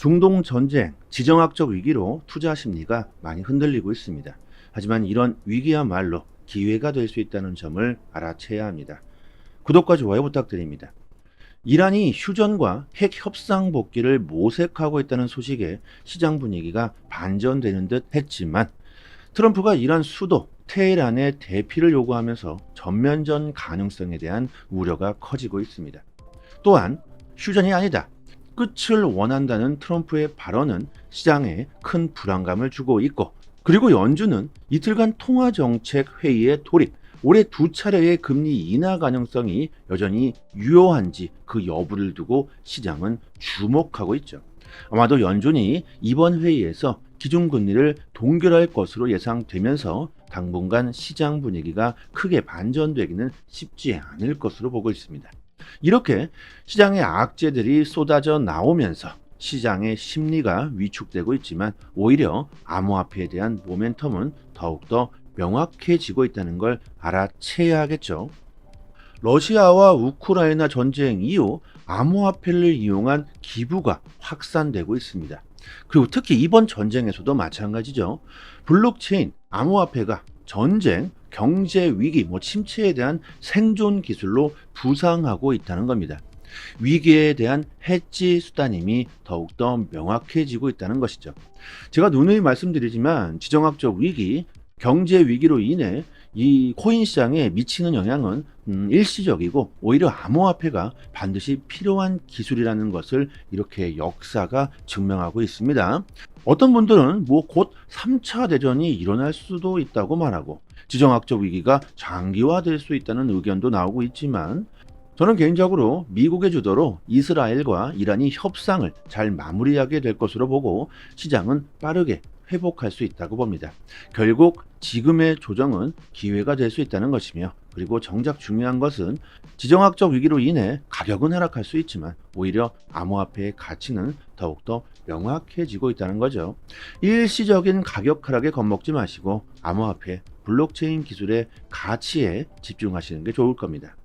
중동 전쟁, 지정학적 위기로 투자 심리가 많이 흔들리고 있습니다. 하지만 이런 위기야말로 기회가 될 수 있다는 점을 알아채야 합니다. 구독과 좋아요 부탁드립니다. 이란이 휴전과 핵 협상 복귀를 모색하고 있다는 소식에 시장 분위기가 반전되는 듯 했지만 트럼프가 이란 수도 테헤란의 대피를 요구하면서 전면전 가능성에 대한 우려가 커지고 있습니다. 또한 휴전이 아니다. 끝을 원한다는 트럼프의 발언은 시장에 큰 불안감을 주고 있고 그리고 연준은 이틀간 통화정책 회의에 돌입 올해 두 차례의 금리 인하 가능성이 여전히 유효한지 그 여부를 두고 시장은 주목하고 있죠. 아마도 연준이 이번 회의에서 기준금리를 동결할 것으로 예상되면서 당분간 시장 분위기가 크게 반전되기는 쉽지 않을 것으로 보고 있습니다. 이렇게 시장의 악재들이 쏟아져 나오면서 시장의 심리가 위축되고 있지만 오히려 암호화폐에 대한 모멘텀은 더욱더 명확해지고 있다는 걸 알아채야겠죠. 러시아와 우크라이나 전쟁 이후 암호화폐를 이용한 기부가 확산되고 있습니다. 그리고 특히 이번 전쟁에서도 마찬가지죠. 블록체인, 암호화폐가 전쟁, 경제 위기, 뭐 침체에 대한 생존 기술로 부상하고 있다는 겁니다. 위기에 대한 해지 수단임이 더욱더 명확해지고 있다는 것이죠. 제가 누누이 말씀드리지만 지정학적 위기, 경제 위기로 인해 이 코인 시장에 미치는 영향은 음, 일시적이고 오히려 암호화폐가 반드시 필요한 기술이라는 것을 이렇게 역사가 증명하고 있습니다. 어떤 분들은 뭐 곧 3차 대전이 일어날 수도 있다고 말하고 지정학적 위기가 장기화될 수 있다는 의견도 나오고 있지만 저는 개인적으로 미국의 주도로 이스라엘과 이란이 협상을 잘 마무리하게 될 것으로 보고 시장은 빠르게 회복할 수 있다고 봅니다. 결국 지금의 조정은 기회가 될 수 있다는 것이며 그리고 정작 중요한 것은 지정학적 위기로 인해 가격은 하락할 수 있지만 오히려 암호화폐의 가치는 더욱더 명확해지고 있다는 거죠. 일시적인 가격 하락에 겁먹지 마시고 암호화폐, 블록체인 기술의 가치에 집중하시는 게 좋을 겁니다.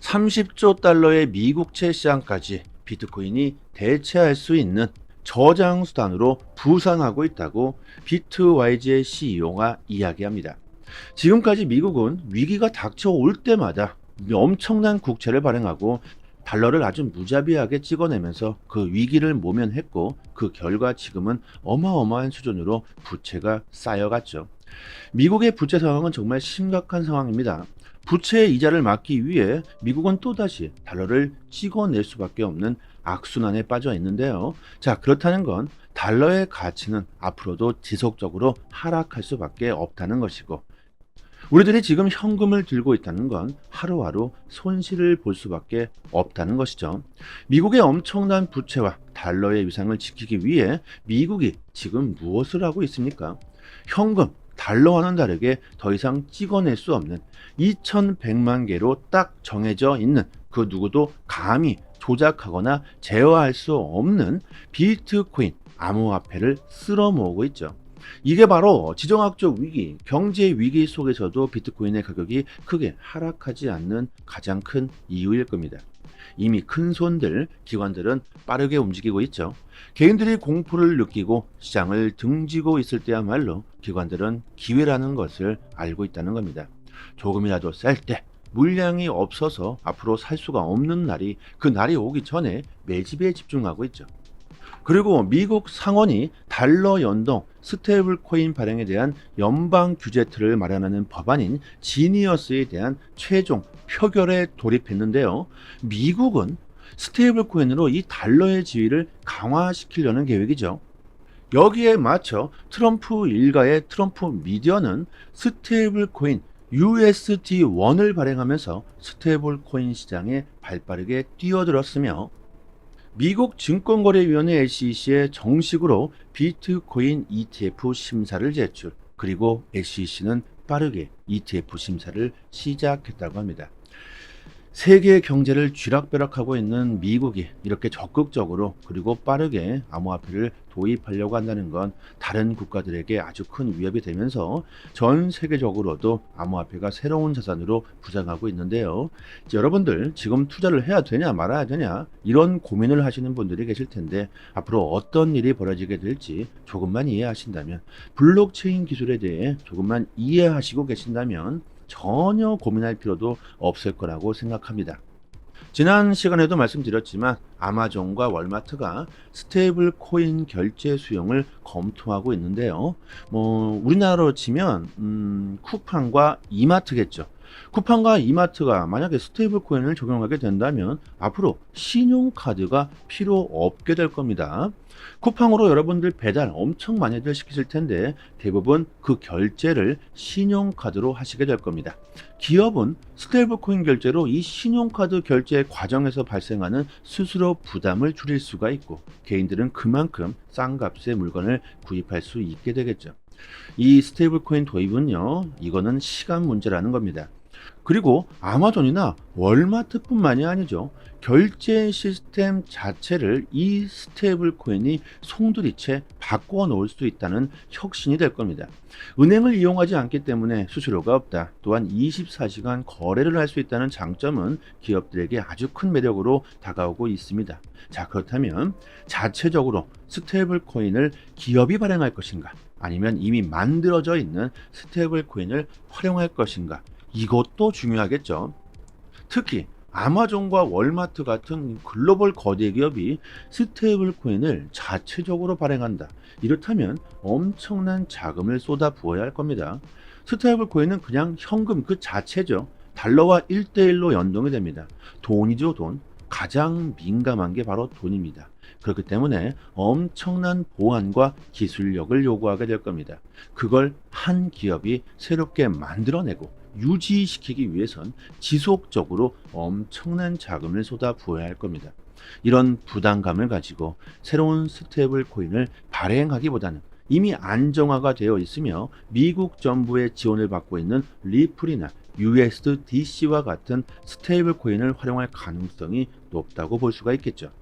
30조 달러의 미국채 시장까지 비트코인이 대체할 수 있는 저장 수단으로 부상하고 있다고 비트와이즈의 CEO가 이야기합니다. 지금까지 미국은 위기가 닥쳐올 때마다 엄청난 국채를 발행하고 달러를 아주 무자비하게 찍어내면서 그 위기를 모면했고 그 결과 지금은 어마어마한 수준으로 부채가 쌓여갔죠. 미국의 부채 상황은 정말 심각한 상황입니다. 부채의 이자를 막기 위해 미국은 또다시 달러를 찍어낼 수밖에 없는 악순환에 빠져 있는데요. 자, 그렇다는 건 달러의 가치는 앞으로도 지속적으로 하락할 수밖에 없다는 것이고, 우리들이 지금 현금을 들고 있다는 건 하루하루 손실을 볼 수밖에 없다는 것이죠. 미국의 엄청난 부채와 달러의 위상을 지키기 위해 미국이 지금 무엇을 하고 있습니까? 현금, 달러와는 다르게 더 이상 찍어낼 수 없는 2100만 개로 딱 정해져 있는 그 누구도 감히 조작하거나 제어할 수 없는 비트코인 암호화폐를 쓸어 모으고 있죠. 이게 바로 지정학적 위기, 경제 위기 속에서도 비트코인의 가격이 크게 하락하지 않는 가장 큰 이유일 겁니다. 이미 큰 손들, 기관들은 빠르게 움직이고 있죠. 개인들이 공포를 느끼고 시장을 등지고 있을 때야말로 기관들은 기회라는 것을 알고 있다는 겁니다. 조금이라도 쌀 때 물량이 없어서 앞으로 살 수가 없는 날이 그 날이 오기 전에 매집에 집중하고 있죠. 그리고 미국 상원이 달러 연동 스테이블 코인 발행에 대한 연방 규제 틀을 마련하는 법안인 지니어스에 대한 최종 표결에 돌입했는데요. 미국은 스테이블 코인으로 이 달러의 지위를 강화시키려는 계획이죠. 여기에 맞춰 트럼프 일가의 트럼프 미디어는 스테이블 코인 USD1을 발행하면서 스테이블 코인 시장에 발빠르게 뛰어들었으며 미국 증권거래위원회 SEC에 정식으로 비트코인 ETF 심사를 제출, 그리고 SEC는 빠르게 ETF 심사를 시작했다고 합니다. 세계 경제를 쥐락펴락하고 있는 미국이 이렇게 적극적으로 그리고 빠르게 암호화폐를 도입하려고 한다는 건 다른 국가들에게 아주 큰 위협이 되면서 전 세계적으로도 암호화폐가 새로운 자산으로 부상하고 있는데요. 여러분들 지금 투자를 해야 되냐 말아야 되냐 이런 고민을 하시는 분들이 계실 텐데 앞으로 어떤 일이 벌어지게 될지 조금만 이해하신다면 블록체인 기술에 대해 조금만 이해하시고 계신다면 전혀 고민할 필요도 없을 거라고 생각합니다. 지난 시간에도 말씀드렸지만 아마존과 월마트가 스테이블 코인 결제 수용을 검토하고 있는데요. 뭐 우리나라로 치면 음, 쿠팡과 이마트겠죠. 쿠팡과 이마트가 만약에 스테이블 코인을 적용하게 된다면 앞으로 신용카드가 필요 없게 될 겁니다. 쿠팡으로 여러분들 배달 엄청 많이들 시키실 텐데 대부분 그 결제를 신용카드로 하시게 될 겁니다. 기업은 스테이블 코인 결제로 이 신용카드 결제 과정에서 발생하는 수수료 부담을 줄일 수가 있고 개인들은 그만큼 싼 값의 물건을 구입할 수 있게 되겠죠. 이 스테이블 코인 도입은요, 이거는 시간 문제라는 겁니다. 그리고 아마존이나 월마트뿐만이 아니죠. 결제 시스템 자체를 이 스테이블 코인이 송두리째 바꾸어 놓을 수 있다는 혁신이 될 겁니다. 은행을 이용하지 않기 때문에 수수료가 없다. 또한 24시간 거래를 할 수 있다는 장점은 기업들에게 아주 큰 매력으로 다가오고 있습니다. 자, 그렇다면 자체적으로 스테이블 코인을 기업이 발행할 것인가? 아니면 이미 만들어져 있는 스테이블 코인을 활용할 것인가? 이것도 중요하겠죠. 특히 아마존과 월마트 같은 글로벌 거대 기업이 스테이블 코인을 자체적으로 발행한다. 이렇다면 엄청난 자금을 쏟아 부어야 할 겁니다. 스테이블 코인은 그냥 현금 그 자체죠. 달러와 1대1로 연동이 됩니다. 돈이죠, 돈. 가장 민감한 게 바로 돈입니다. 그렇기 때문에 엄청난 보안과 기술력을 요구하게 될 겁니다. 그걸 한 기업이 새롭게 만들어내고 유지시키기 위해선 지속적으로 엄청난 자금을 쏟아 부어야 할 겁니다. 이런 부담감을 가지고 새로운 스테이블 코인을 발행하기보다는 이미 안정화가 되어 있으며 미국 정부의 지원을 받고 있는 리플이나 USDC와 같은 스테이블 코인을 활용할 가능성이 높다고 볼 수가 있겠죠.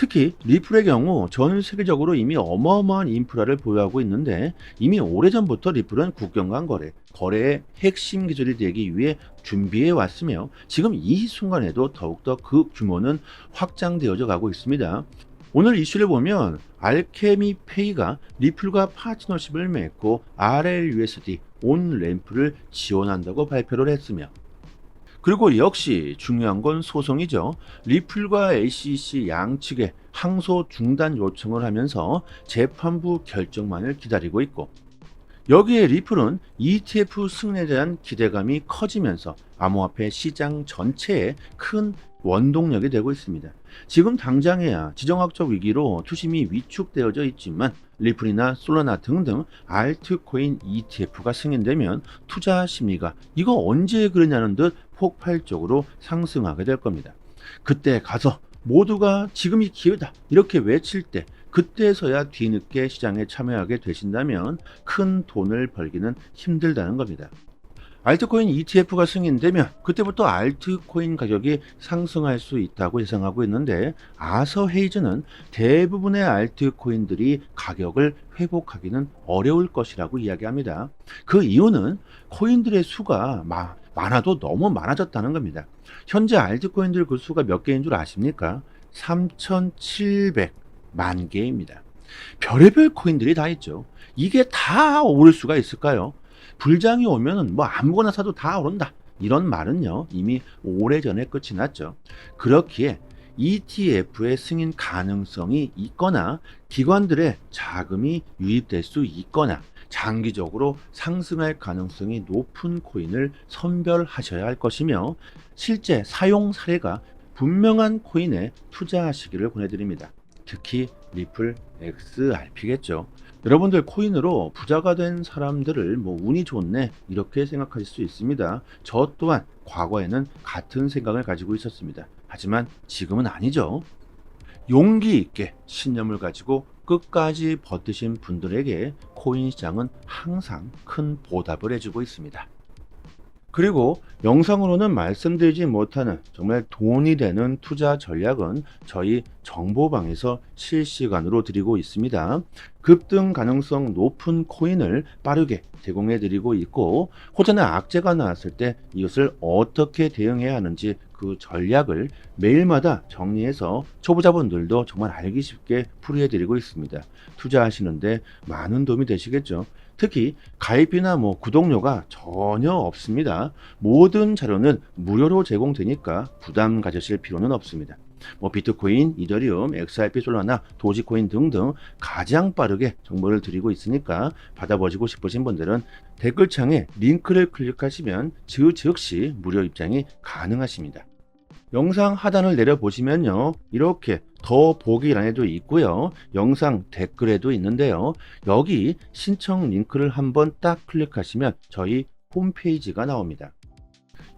특히 리플의 경우 전 세계적으로 이미 어마어마한 인프라를 보유하고 있는데 이미 오래전부터 리플은 국경 간 거래, 거래의 핵심 기술이 되기 위해 준비해 왔으며 지금 이 순간에도 더욱더 그 규모는 확장되어져 가고 있습니다. 오늘 이슈를 보면 알케미 페이가 리플과 파트너십을 맺고 RLUSD 온 램프를 지원한다고 발표를 했으며 그리고 역시 중요한 건 소송이죠. 리플과 ACC 양측에 항소 중단 요청을 하면서 재판부 결정만을 기다리고 있고 여기에 리플은 ETF 승인에 대한 기대감이 커지면서 암호화폐 시장 전체에 큰 원동력이 되고 있습니다. 지금 당장에야 지정학적 위기로 투심이 위축되어져 있지만 리플이나 솔라나 등등 알트코인 ETF가 승인되면 투자 심리가 이거 언제 그러냐는 듯 폭발적으로 상승하게 될 겁니다. 그때 가서 모두가 지금이 기회다 이렇게 외칠 때 그때서야 뒤늦게 시장에 참여하게 되신다면 큰 돈을 벌기는 힘들다는 겁니다. 알트코인 ETF가 승인되면 그때부터 알트코인 가격이 상승할 수 있다고 예상하고 있는데 아서 헤이즈는 대부분의 알트코인들이 가격을 회복하기는 어려울 것이라고 이야기합니다. 그 이유는 코인들의 수가 마- 많아도 너무 많아졌다는 겁니다. 현재 알트코인들 그 수가 몇 개인 줄 아십니까? 3,700만 개입니다. 별의별 코인들이 다 있죠. 이게 다 오를 수가 있을까요? 불장이 오면은 뭐 아무거나 사도 다 오른다. 이런 말은요, 이미 오래전에 끝이 났죠. 그렇기에 ETF의 승인 가능성이 있거나 기관들의 자금이 유입될 수 있거나 장기적으로 상승할 가능성이 높은 코인을 선별하셔야 할 것이며 실제 사용 사례가 분명한 코인에 투자하시기를 권해드립니다. 특히 리플 XRP겠죠. 여러분들 코인으로 부자가 된 사람들을 뭐 운이 좋네 이렇게 생각하실 수 있습니다. 저 또한 과거에는 같은 생각을 가지고 있었습니다. 하지만 지금은 아니죠. 용기 있게 신념을 가지고 끝까지 버티신 분들에게 코인 시장은 항상 큰 보답을 해주고 있습니다. 그리고 영상으로는 말씀드리지 못하는 정말 돈이 되는 투자 전략은 저희 정보방에서 실시간으로 드리고 있습니다. 급등 가능성 높은 코인을 빠르게 제공해 드리고 있고 호전의 악재가 나왔을 때 이것을 어떻게 대응해야 하는지 그 전략을 매일마다 정리해서 초보자분들도 정말 알기 쉽게 풀이해 드리고 있습니다. 투자하시는데 많은 도움이 되시겠죠. 특히 가입이나 뭐 구독료가 전혀 없습니다. 모든 자료는 무료로 제공되니까 부담 가지실 필요는 없습니다. 뭐 비트코인, 이더리움, XRP 솔라나, 도지코인 등등 가장 빠르게 정보를 드리고 있으니까 받아보시고 싶으신 분들은 댓글창에 링크를 클릭하시면 즉 즉시 무료 입장이 가능하십니다. 영상 하단을 내려보시면요. 이렇게 더 보기란에도 있고요. 영상 댓글에도 있는데요. 여기 신청 링크를 한번 딱 클릭하시면 저희 홈페이지가 나옵니다.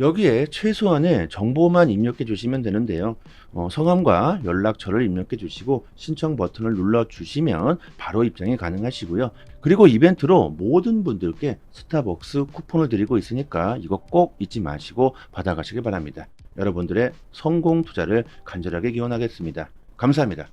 여기에 최소한의 정보만 입력해 주시면 되는데요. 어, 성함과 연락처를 입력해 주시고 신청 버튼을 눌러 주시면 바로 입장이 가능하시고요. 그리고 이벤트로 모든 분들께 스타벅스 쿠폰을 드리고 있으니까 이거 꼭 잊지 마시고 받아가시기 바랍니다. 여러분들의 성공 투자를 간절하게 기원하겠습니다. 감사합니다.